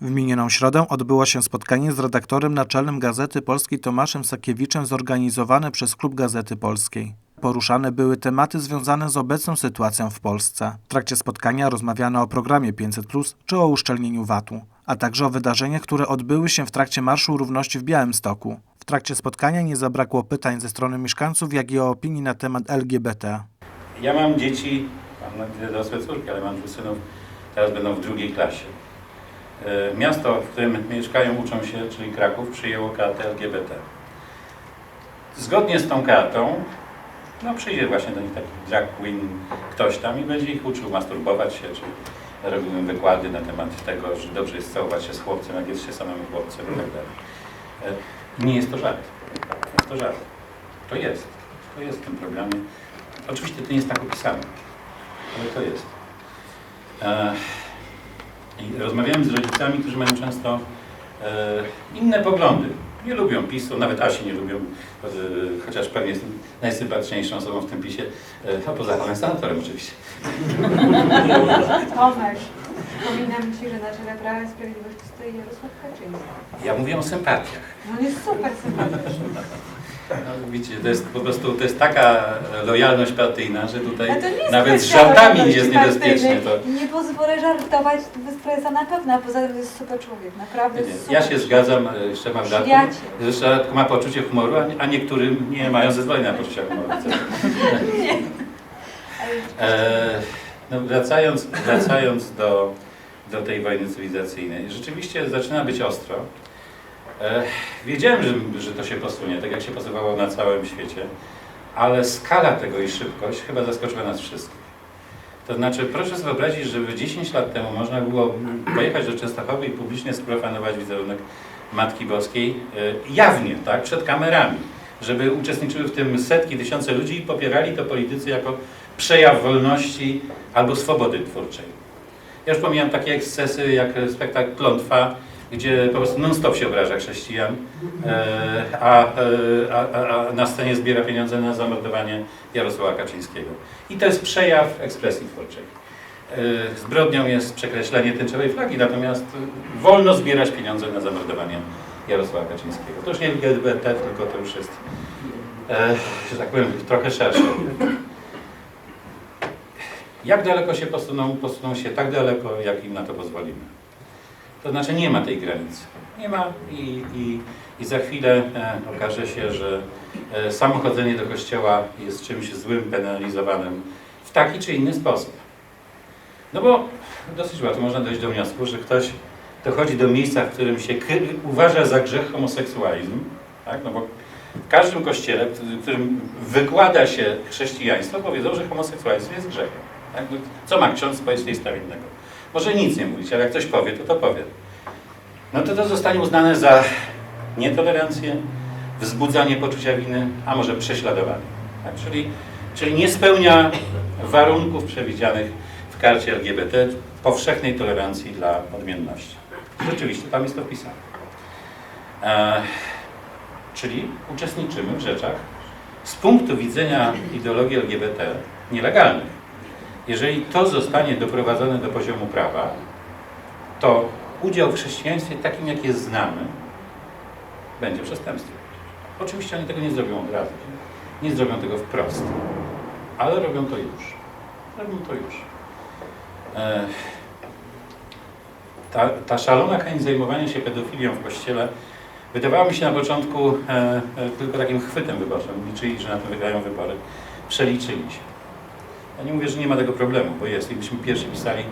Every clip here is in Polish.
W minioną środę odbyło się spotkanie z redaktorem naczelnym Gazety Polskiej Tomaszem Sakiewiczem zorganizowane przez Klub Gazety Polskiej. Poruszane były tematy związane z obecną sytuacją w Polsce. W trakcie spotkania rozmawiano o programie 500+, czy o uszczelnieniu VAT-u, a także o wydarzeniach, które odbyły się w trakcie Marszu Równości w Białymstoku. W trakcie spotkania nie zabrakło pytań ze strony mieszkańców, jak i o opinii na temat LGBT. Ja mam dzieci, mam nawet dorosłe córki, ale mam dwóch synów, teraz będą w drugiej klasie. E, Miasto, w którym mieszkają, uczą się, czyli Kraków, przyjęło kartę LGBT. Zgodnie z tą kartą, no przyjdzie właśnie do nich taki drag queen ktoś tam i będzie ich uczył masturbować się, czy robił wykłady na temat tego, że dobrze jest całować się z chłopcem, jak jest się samym chłopcem i tak dalej. E, Nie jest to żart. Nie jest to żart. To jest. To jest w tym programie. Oczywiście to nie jest tak opisane, ale to jest. E, I rozmawiałem z rodzicami, którzy mają często e, inne poglądy. Nie lubią PiSu, nawet Asi nie lubią, e, chociaż pewnie jest najsympatyczniejszą osobą w tym PiSie, e, a poza panem senatorem oczywiście. Tomek, przypominam Ci, że na czele Prawa i Sprawiedliwości stoi Jarosław Kaczyński. Ja mówię o sympatiach. No on jest super sympatyczny. No, widzicie, to jest po prostu to jest taka lojalność partyjna, że tutaj to nie nawet z żartami jest niebezpiecznie. To. Nie pozwolę żartować prezesa na pewno, a poza tym jest super człowiek, naprawdę Nie, super. Ja się zgadzam e, z Szczepan Przyjaciel. że Szczepan ma poczucie humoru, a, nie- niektórym nie mają zezwolenia na poczucie humoru. Ale E, no wracając wracając do, do tej wojny cywilizacyjnej, rzeczywiście zaczyna być ostro. E, wiedziałem, że, że to się posunie, tak jak się posuwało na całym świecie, ale skala tego i szybkość chyba zaskoczyła nas wszystkich. To znaczy, proszę sobie wyobrazić, że 10 lat temu można było pojechać do Częstochowy i publicznie sprofanować wizerunek Matki Boskiej e, jawnie, tak, przed kamerami, żeby uczestniczyły w tym setki, tysiące ludzi i popierali to politycy jako przejaw wolności albo swobody twórczej. Ja już pomijam takie ekscesy jak spektakl Klątwa, gdzie po prostu non-stop się obraża chrześcijan, e, a, e, a, a, a na scenie zbiera pieniądze na zamordowanie Jarosława Kaczyńskiego. I to jest przejaw ekspresji twórczej. E, Zbrodnią jest przekreślenie tęczowej flagi, natomiast wolno zbierać pieniądze na zamordowanie Jarosława Kaczyńskiego. To już nie LGBT, tylko to już jest, że tak powiem, trochę szersze. Jak daleko się posuną? Posuną się tak daleko, jak im na to pozwolimy. To znaczy nie ma tej granicy. Nie ma i, i, i za chwilę e, okaże się, że e, samo chodzenie do kościoła jest czymś złym, penalizowanym w taki czy inny sposób. No bo dosyć łatwo można dojść do wniosku, że ktoś dochodzi do miejsca, w którym się uważa za grzech homoseksualizm, tak? no bo w każdym kościele, w którym wykłada się chrześcijaństwo, powiedzą, że homoseksualizm jest grzechem. Tak? No, Co ma ksiądz powiedzieć w tej sprawie innego? Może nic nie mówić, ale jak ktoś powie, to to powie. No to to zostanie uznane za nietolerancję, wzbudzanie poczucia winy, a może prześladowanie. Tak? Czyli, czyli nie spełnia warunków przewidzianych w karcie LGBT powszechnej tolerancji dla odmienności. Rzeczywiście tam jest to wpisane. E, czyli uczestniczymy w rzeczach z punktu widzenia ideologii LGBT nielegalnych. Jeżeli to zostanie doprowadzone do poziomu prawa, to udział w chrześcijaństwie takim, jak jest znamy, będzie przestępstwem. Oczywiście oni tego nie zrobią od razu. Nie zrobią tego wprost. Ale robią to już. Robią to już. E, ta, ta szalona chęć zajmowania się pedofilią w kościele wydawała mi się na początku e, e, tylko takim chwytem wyborczym. Liczyli, że na to wygrają wybory. Przeliczyli się. Ja nie mówię, że nie ma tego problemu, bo jest. I myśmy pierwsi pisali,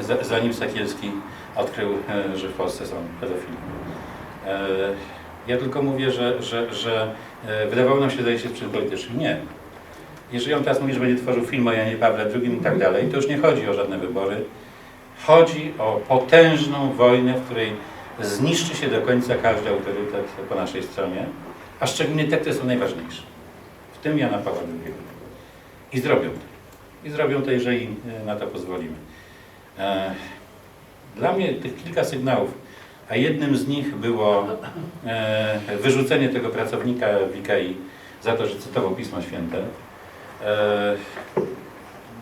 e, za- zanim Sakielski odkrył, e, że w Polsce są pedofili. E, ja tylko mówię, że, że, że e, wydawało nam się, że jest przed politycznym. Nie. Jeżeli on teraz mówi, że będzie tworzył film o Janie Pawle II i tak dalej, to już nie chodzi o żadne wybory. Chodzi o potężną wojnę, w której zniszczy się do końca każdy autorytet po naszej stronie, a szczególnie te, które są najważniejsze. W tym Jana Pawła II. I zrobią to. I zrobią to, jeżeli e, na to pozwolimy. E, Dla mnie tych kilka sygnałów, a jednym z nich było e, wyrzucenie tego pracownika w IKEA za to, że cytował Pismo Święte.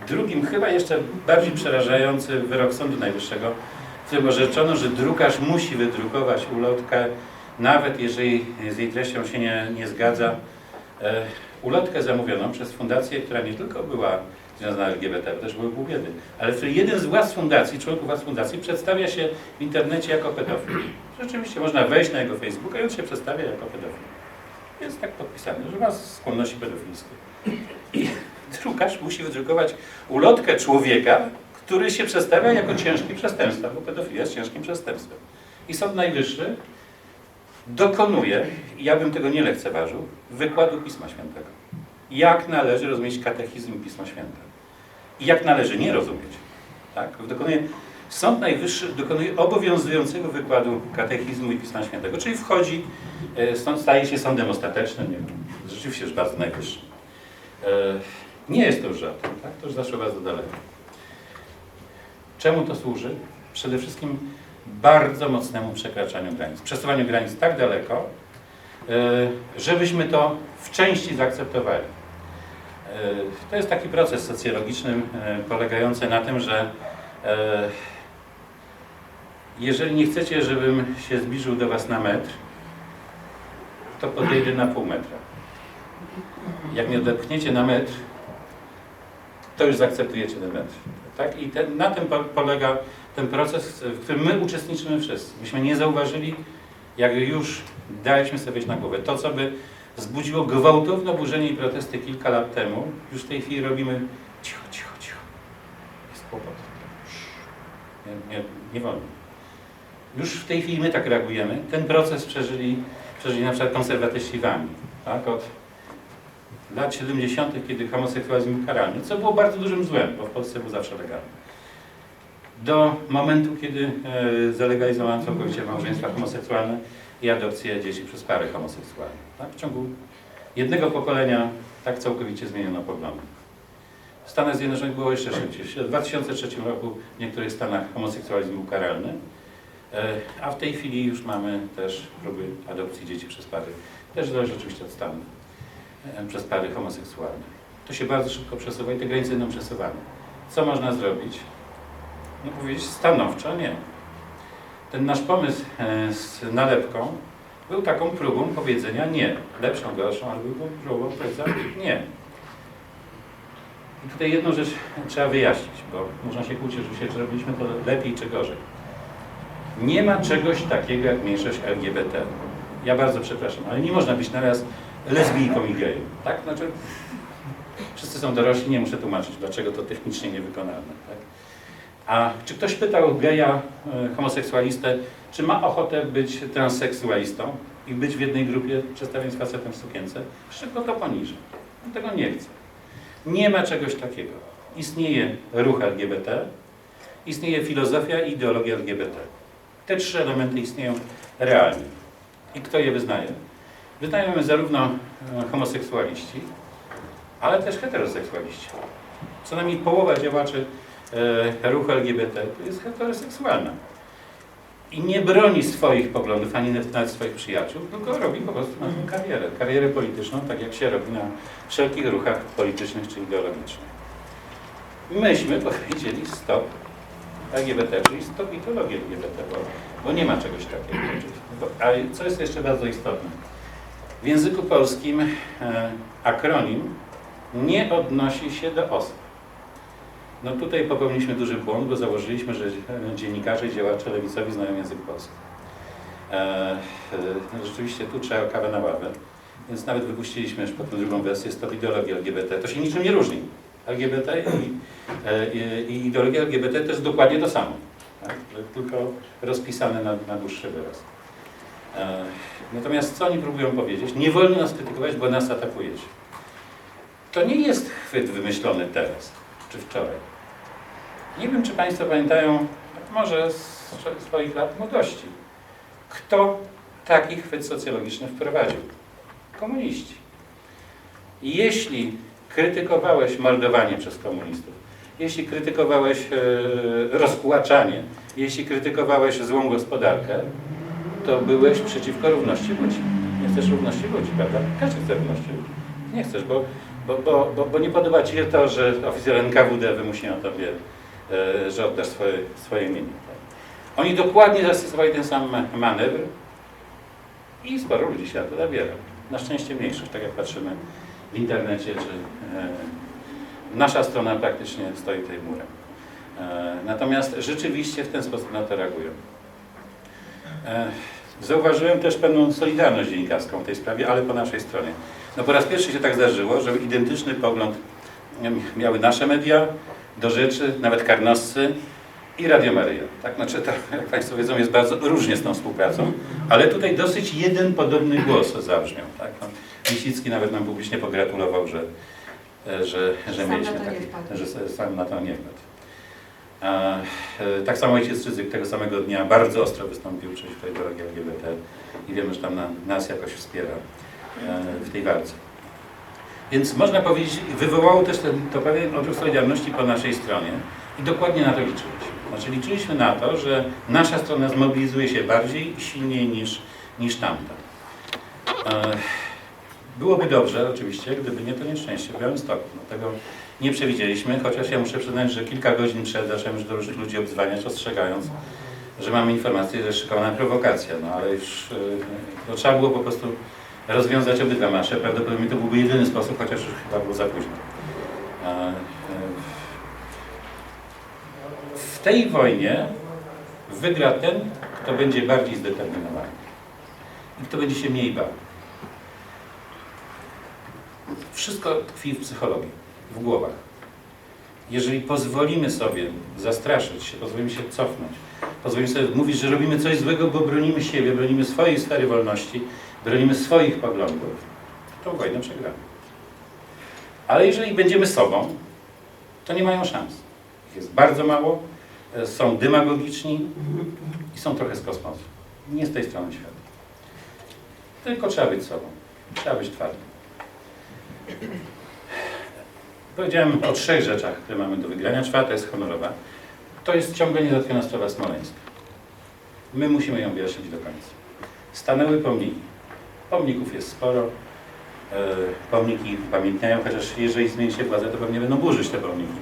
Drugim, chyba jeszcze bardziej przerażający wyrok Sądu Najwyższego w którym orzeczono, że drukarz musi wydrukować ulotkę, nawet jeżeli z jej treścią się nie, nie zgadza. Ulotkę zamówioną przez fundację, która nie tylko była związana z LGBT, bo też były pół ale w której jeden z władz fundacji, członków władz fundacji przedstawia się w internecie jako pedofil. Rzeczywiście można wejść na jego Facebooka i on się przedstawia jako pedofil. Jest tak podpisane, że ma skłonności pedofilskie. I drukarz musi wydrukować ulotkę człowieka, który się przedstawia jako ciężki przestępstwo, bo pedofilia jest ciężkim przestępstwem. I Sąd Najwyższy dokonuje, ja bym tego nie lekceważył, wykładu Pisma Świętego. Jak należy rozumieć katechizm Pisma Święte. I jak należy nie rozumieć. Tak? Dokonuje, Sąd Najwyższy dokonuje obowiązującego wykładu katechizmu i Pisma Świętego, czyli wchodzi, e, sąd staje się sądem ostatecznym, nie wiem, rzeczywiście już bardzo najwyższym. E, Nie jest to już żart, tak? to już zaszło bardzo daleko. Czemu to służy? Przede wszystkim bardzo mocnemu przekraczaniu granic, przesuwaniu granic tak daleko, e, żebyśmy to w części zaakceptowali. E, To jest taki proces socjologiczny e, polegający na tym, że e, jeżeli nie chcecie, żebym się zbliżył do Was na metr, to podejdę na pół metra. Jak mnie odepchniecie na metr, to już zaakceptujecie ten metr. Tak? I ten, na tym po- polega ten proces, w którym my uczestniczymy wszyscy. Myśmy nie zauważyli, jak już daliśmy sobie wejść na głowę. To, co by wzbudziło gwałtowne oburzenie i protesty kilka lat temu, już w tej chwili robimy cicho, cicho, cicho. Jest kłopot. Nie, nie, nie wolno. Już w tej chwili my tak reagujemy. Ten proces przeżyli, przeżyli na przykład konserwatyści w Anglii. Tak? Od lat 70., kiedy homoseksualizm był karalny, co było bardzo dużym złem, bo w Polsce był zawsze legalny. Do momentu, kiedy e, zalegalizowano całkowicie małżeństwa homoseksualne i adopcję dzieci przez pary homoseksualne. Tak? W ciągu jednego pokolenia tak całkowicie zmieniono poglądy. W Stanach Zjednoczonych było jeszcze szybciej. W 2003 roku w niektórych stanach homoseksualizm był karalny, e, a w tej chwili już mamy też próby adopcji dzieci przez pary. Też zależy oczywiście od stanu e, przez pary homoseksualne. To się bardzo szybko przesuwa i te granice będą przesuwane. Co można zrobić? No powiedzieć stanowczo nie. Ten nasz pomysł e, z nalepką był taką próbą powiedzenia nie. Lepszą, gorszą, ale był próbą powiedzenia nie. I tutaj jedną rzecz trzeba wyjaśnić, bo można się kłócić oczywiście, czy robiliśmy to lepiej czy gorzej. Nie ma czegoś takiego jak mniejszość LGBT. Ja bardzo przepraszam, ale nie można być naraz lesbijką i gejem. Tak? Znaczy, wszyscy są dorośli, nie muszę tłumaczyć, dlaczego to technicznie niewykonalne. Tak? A czy ktoś pytał geja, e, homoseksualistę, czy ma ochotę być transseksualistą i być w jednej grupie przedstawiając facetem w sukience? Szybko to poniżej. On tego nie chce. Nie ma czegoś takiego. Istnieje ruch LGBT, istnieje filozofia i ideologia LGBT. Te trzy elementy istnieją realnie. I kto je wyznaje? Wyznają zarówno e, homoseksualiści, ale też heteroseksualiści. Co najmniej połowa działaczy ruchu LGBT to jest heteroseksualna. I nie broni swoich poglądów, ani nawet swoich przyjaciół, tylko robi po prostu na tym karierę. Karierę polityczną, tak jak się robi na wszelkich ruchach politycznych czy ideologicznych. Myśmy powiedzieli stop LGBT, czyli stop ideologii LGBT, bo, bo nie ma czegoś takiego. A co jest jeszcze bardzo istotne? W języku polskim e, akronim nie odnosi się do osób. No tutaj popełniliśmy duży błąd, bo założyliśmy, że dziennikarze i działacze lewicowi znają język polski. E, e, rzeczywiście tu trzeba kawę na ławę, więc nawet wypuściliśmy już potem drugą wersję, stop ideologii LGBT. To się niczym nie różni. LGBT i, e, i, i ideologia LGBT to jest dokładnie to samo. Tak? Tylko rozpisane na, na dłuższy wyraz. Natomiast co oni próbują powiedzieć? Nie wolno nas krytykować, bo nas atakujecie. To nie jest chwyt wymyślony teraz czy wczoraj. Nie wiem, czy Państwo pamiętają, może z swoich lat młodości, kto taki chwyt socjologiczny wprowadził? Komuniści. Jeśli krytykowałeś mordowanie przez komunistów, jeśli krytykowałeś e, rozkłaczanie, jeśli krytykowałeś złą gospodarkę, to byłeś przeciwko równości ludzi. Nie chcesz równości ludzi, prawda? Każdy chce równości ludzi. Nie chcesz, bo, bo, bo, bo, nie podoba Ci się to, że oficer NKWD wymusi na Tobie, że oddasz swoje, swoje. Tak? Oni dokładnie zastosowali ten sam ma- manewr i sporo ludzi się na to zabiera. Na szczęście mniejszych, tak jak patrzymy w internecie, czy e, nasza strona praktycznie stoi tutaj murem. E, natomiast rzeczywiście w ten sposób na to reagują. E, Zauważyłem też pewną solidarność dziennikarską w tej sprawie, ale po naszej stronie. No po raz pierwszy się tak zdarzyło, że identyczny pogląd miały nasze media, do rzeczy, nawet karnoscy i Radio Maryja. Tak, znaczy, tak, jak Państwo wiedzą, jest bardzo różnie z tą współpracą, ale tutaj dosyć jeden podobny głos zabrzmiał. Tak? No, Lisicki nawet nam publicznie pogratulował, że, że, że Sam mieliśmy to taki, że sam na to nie wpadł. A, e, tak samo ojciec Rydzyk tego samego dnia bardzo ostro wystąpił przeciwko ideologii LGBT i wiemy, że tam na, nas jakoś wspiera e, w tej walce. Więc można powiedzieć, wywołało też ten, to pewien odruch solidarności po naszej stronie i dokładnie na to liczyliśmy. Znaczy liczyliśmy na to, że nasza strona zmobilizuje się bardziej i silniej niż, niż tamta. E, Byłoby dobrze oczywiście, gdyby nie to nieszczęście w Białymstoku. No, tego nie przewidzieliśmy, chociaż ja muszę przyznać, że kilka godzin przed zacząłem już do różnych ludzi obdzwaniać, ostrzegając, że mamy informację, że szykowana prowokacja, no ale już e, to trzeba było po prostu rozwiązać obydwa marsze. Prawdopodobnie to byłby jedyny sposób, chociaż już chyba było za późno. E, W tej wojnie wygra ten, kto będzie bardziej zdeterminowany i kto będzie się mniej bał. Wszystko tkwi w psychologii, w głowach. Jeżeli pozwolimy sobie zastraszyć się, pozwolimy się cofnąć, pozwolimy sobie mówić, że robimy coś złego, bo bronimy siebie, bronimy swojej sfery wolności, bronimy swoich poglądów, to wojnę przegramy. Ale jeżeli będziemy sobą, to nie mają szans. Ich jest bardzo mało, e, są demagogiczni i są trochę z kosmosu. Nie z tej strony świata. Tylko trzeba być sobą. Trzeba być twardym. Powiedziałem o trzech rzeczach, które mamy do wygrania. Czwarta jest honorowa. To jest ciągle niezałatwiona sprawa Smoleńska. My musimy ją wyjaśnić do końca. Stanęły pomniki. Pomników jest sporo. E, Pomniki pamiętniają, chociaż jeżeli zmieni się władzę, to pewnie będą burzyć te pomniki.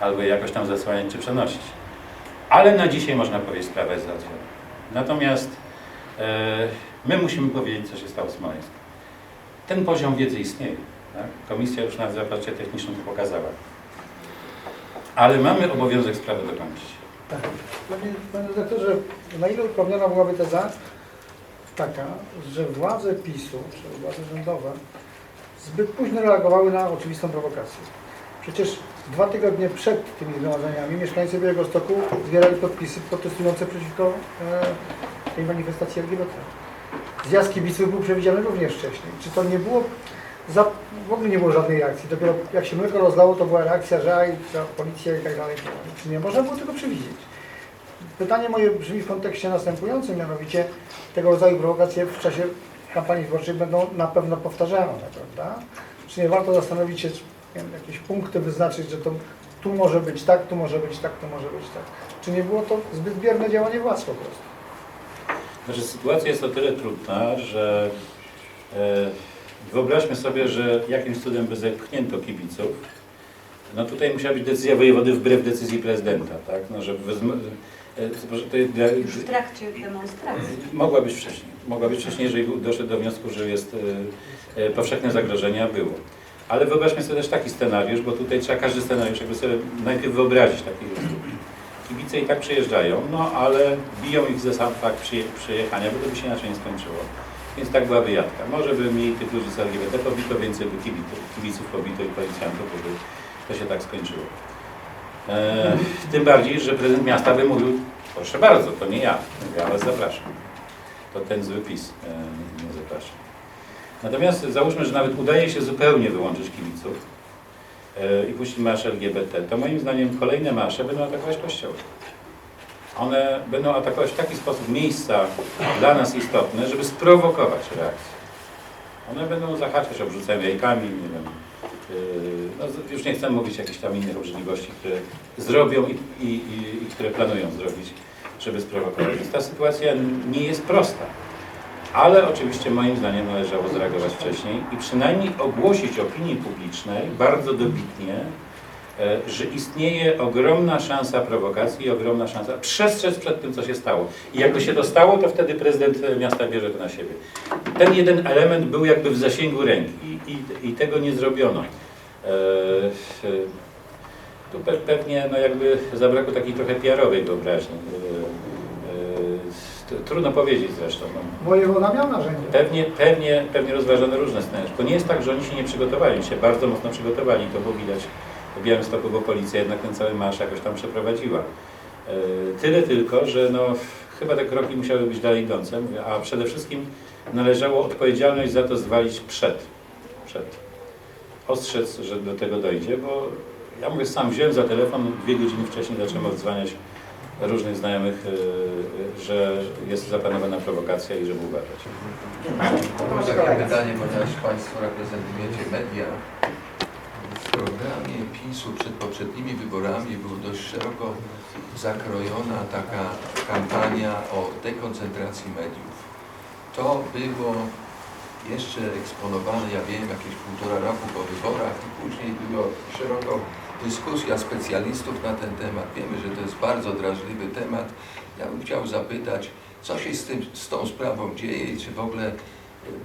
Albo je jakoś tam zasłaniać czy przenosić. Ale na dzisiaj można powiedzieć, sprawa jest załatwiona. Natomiast e, my musimy powiedzieć, co się stało w Smoleńsku. Ten poziom wiedzy istnieje. Tak? Komisja już na zaparcie technicznym to pokazała. Ale mamy obowiązek sprawę dokończyć. Tak. Panie, panie redaktorze, na ile uprawniona byłaby teza taka, że władze PiSu, czy władze rządowe zbyt późno reagowały na oczywistą prowokację? Przecież dwa tygodnie przed tymi zgromadzeniami mieszkańcy Białegostoku zbierali podpisy protestujące przeciwko e, tej manifestacji LGBT. Zjazd kibiców był przewidziany również wcześniej. Czy to nie było, za, w ogóle nie było żadnej reakcji? Dopiero jak się mleko rozlało, to była reakcja, że aj, policja i tak dalej. Czy nie można było tego przewidzieć? Pytanie moje brzmi w kontekście następującym, mianowicie tego rodzaju prowokacje w czasie kampanii wyborczej będą na pewno powtarzane, prawda? Czy nie warto zastanowić się, wiem, jakieś punkty wyznaczyć, że to tu może być tak, tu może być tak, tu może być tak. Czy nie było to zbyt bierne działanie władz po prostu? Znaczy, sytuacja jest o tyle trudna, że e, wyobraźmy sobie, że jakimś cudem by zepchnięto kibiców. No tutaj musiała być decyzja wojewody wbrew decyzji prezydenta, tak? No, że e, że to, Już w trakcie demonstracji. Mogła być wcześniej. Mogła być wcześniej, jeżeli doszedł do wniosku, że jest e, e, powszechne zagrożenie, a było. Ale wyobraźmy sobie też taki scenariusz, bo tutaj trzeba każdy scenariusz jakby sobie najpierw wyobrazić taki Kibice i tak przyjeżdżają, no ale biją ich ze sam fakt przyje, przyjechania, bo to by się inaczej nie skończyło. Więc tak była wyjadka. Może by mniej tych ludzi z LGBT pobito, więcej by kibiców, kibiców pobito i policjantów, by to się tak skończyło. E, tym bardziej, że prezydent miasta by mówił, proszę bardzo, to nie ja, ja was zapraszam. To ten zły PiS e, nie zaprasza. Natomiast załóżmy, że nawet udaje się zupełnie wyłączyć kibiców e, i puścić marsz LGBT, to moim zdaniem kolejne marsze będą atakować kościoły. One będą atakować w taki sposób miejsca dla nas istotne, żeby sprowokować reakcję. One będą zahaczać, obrzucają jajkami, nie wiem, yy, no, już nie chcę mówić jakichś tam innych obrzydliwości, które zrobią i, i, i, i które planują zrobić, żeby sprowokować. Więc ta sytuacja nie jest prosta. Ale oczywiście moim zdaniem należało zareagować wcześniej i przynajmniej ogłosić opinii publicznej bardzo dobitnie, e, że istnieje ogromna szansa prowokacji i ogromna szansa przestrzec przed tym, co się stało. I jakby się to stało, to wtedy prezydent miasta bierze to na siebie. Ten jeden element był jakby w zasięgu ręki i, i, i tego nie zrobiono. E, e, tu pe, pewnie no jakby zabrakło takiej trochę PR-owej wyobraźni. E, trudno powiedzieć zresztą. No. Wojewoda miał narzędzia. Pewnie, pewnie, pewnie rozważano różne scenariusze. To nie jest tak, że oni się nie przygotowali, oni się bardzo mocno przygotowali. To było widać w Białymstoku, bo policja jednak ten cały marsz jakoś tam przeprowadziła. Tyle tylko, że no, chyba te kroki musiały być dalej idące, a przede wszystkim należało odpowiedzialność za to zwalić przed. przed. Ostrzec, że do tego dojdzie, bo ja mówię sam, wziąłem za telefon, dwie godziny wcześniej zacząłem odzwaniać różnych znajomych, e, e, że jest zaplanowana prowokacja i żeby uważać. Mam takie pytanie, ponieważ Państwo reprezentujecie media. W programie PiSu przed poprzednimi wyborami była dość szeroko zakrojona taka kampania o dekoncentracji mediów. To było jeszcze eksponowane, ja wiem, jakieś półtora roku po wyborach i później była szeroko dyskusja specjalistów na ten temat. Wiemy, że to jest bardzo drażliwy temat. Ja bym chciał zapytać, co się z, tym, z tą sprawą dzieje i czy w ogóle y,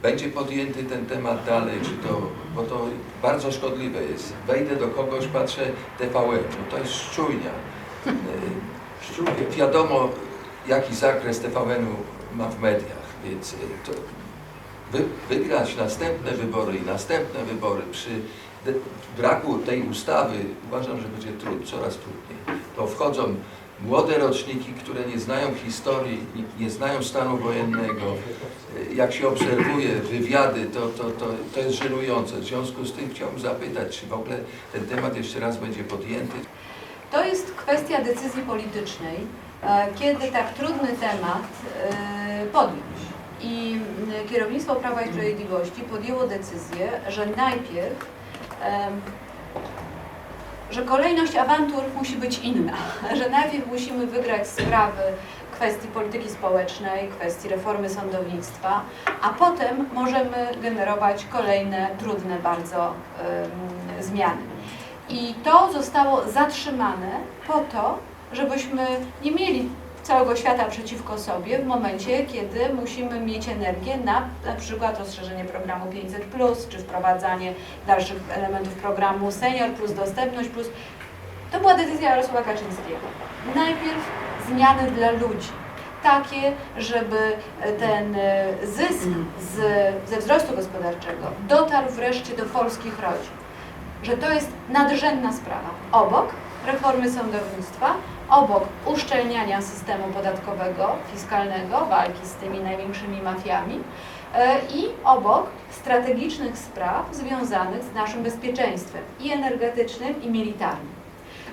będzie podjęty ten temat dalej, czy to, bo to bardzo szkodliwe jest. Wejdę do kogoś, patrzę TVN, no to jest szczujnia. Szczujnia. Wiadomo, jaki zakres TVN-u ma w mediach, więc y, to wygrać następne wybory i następne wybory przy braku tej ustawy uważam, że będzie trud, coraz trudniej. To wchodzą młode roczniki, które nie znają historii, nie, nie znają stanu wojennego. Jak się obserwuje wywiady, to, to, to, to jest żenujące. W związku z tym chciałbym zapytać, czy w ogóle ten temat jeszcze raz będzie podjęty. To jest kwestia decyzji politycznej, e, kiedy tak trudny temat e, podjąć. I m, kierownictwo Prawa i Sprawiedliwości podjęło decyzję, że najpierw, że kolejność awantur musi być inna, że najpierw musimy wygrać sprawy kwestii polityki społecznej, kwestii reformy sądownictwa, a potem możemy generować kolejne trudne bardzo zmiany. I to zostało zatrzymane po to, żebyśmy nie mieli całego świata przeciwko sobie w momencie, kiedy musimy mieć energię na na przykład rozszerzenie programu 500, czy wprowadzanie dalszych elementów programu Senior plus Dostępność plus. To była decyzja Jarosława Kaczyńskiego. Najpierw zmiany dla ludzi. Takie, żeby ten e, zysk z, ze wzrostu gospodarczego dotarł wreszcie do polskich rodzin że to jest nadrzędna sprawa. Obok reformy sądownictwa, obok uszczelniania systemu podatkowego, fiskalnego, walki z tymi największymi mafiami e, i obok strategicznych spraw związanych z naszym bezpieczeństwem i energetycznym, i militarnym.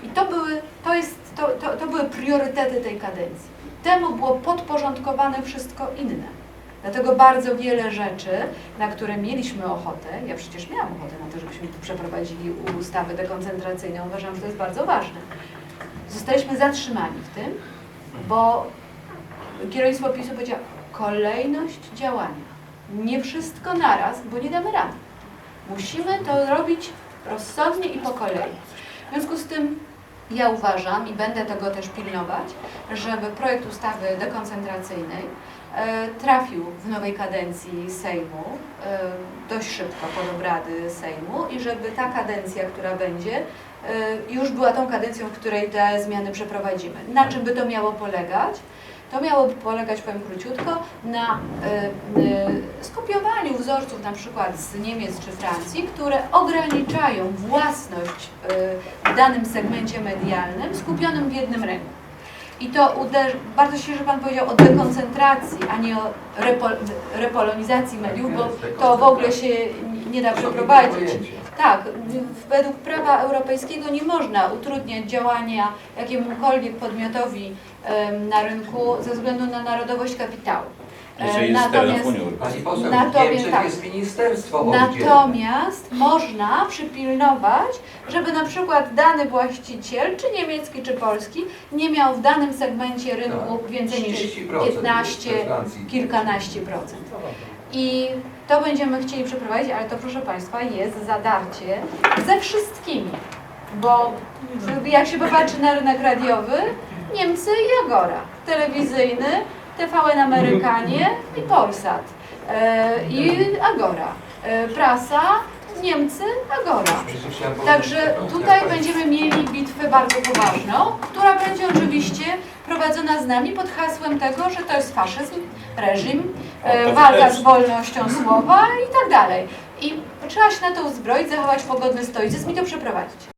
I to były, to jest, to, to, to były priorytety tej kadencji. Temu było podporządkowane wszystko inne. Dlatego bardzo wiele rzeczy, na które mieliśmy ochotę, ja przecież miałam ochotę na to, żebyśmy przeprowadzili ustawę dekoncentracyjną, uważam, że to jest bardzo ważne. Zostaliśmy zatrzymani w tym, bo kierownictwo PiSu powiedziało, kolejność działania. Nie wszystko naraz, bo nie damy rady. Musimy to robić rozsądnie i po kolei. W związku z tym ja uważam i będę tego też pilnować, żeby projekt ustawy dekoncentracyjnej trafił w nowej kadencji Sejmu e, dość szybko pod obrady Sejmu i żeby ta kadencja, która będzie, e, już była tą kadencją, w której te zmiany przeprowadzimy. Na czym by to miało polegać? To miałoby polegać, powiem króciutko, na y, y, skopiowaniu wzorców na przykład z Niemiec czy Francji, które ograniczają własność y, w danym segmencie medialnym skupionym w jednym ręku. I to uderzy, bardzo się, że Pan powiedział o dekoncentracji, a nie o repo, repolonizacji mediów, bo to w ogóle się nie da przeprowadzić. Tak, według prawa europejskiego nie można utrudniać działania jakiemukolwiek podmiotowi na rynku ze względu na narodowość kapitału. E, Jeżeli jest teren Unii Europejskiej. Pani poseł, w Natomiast Niemczech tak. jest ministerstwo oddzielne. Natomiast można przypilnować, żeby na przykład dany właściciel, czy niemiecki, czy polski, nie miał w danym segmencie rynku Tak. więcej niż 30% 15, we Francji. kilkanaście procent. I to będziemy chcieli przeprowadzić, ale to proszę Państwa jest zadarcie ze wszystkimi. Bo jak się popatrzy na rynek radiowy, Niemcy i Agora. Telewizyjny, TVN Amerykanie i Polsat. E, I Agora. E, prasa, Niemcy, Agora. Także tutaj będziemy mieli bitwę bardzo poważną, która będzie oczywiście prowadzona z nami pod hasłem tego, że to jest faszyzm, reżim, e, walka z wolnością słowa i tak dalej. I trzeba się na to uzbroić, zachować pogodny stoicyzm i to przeprowadzić.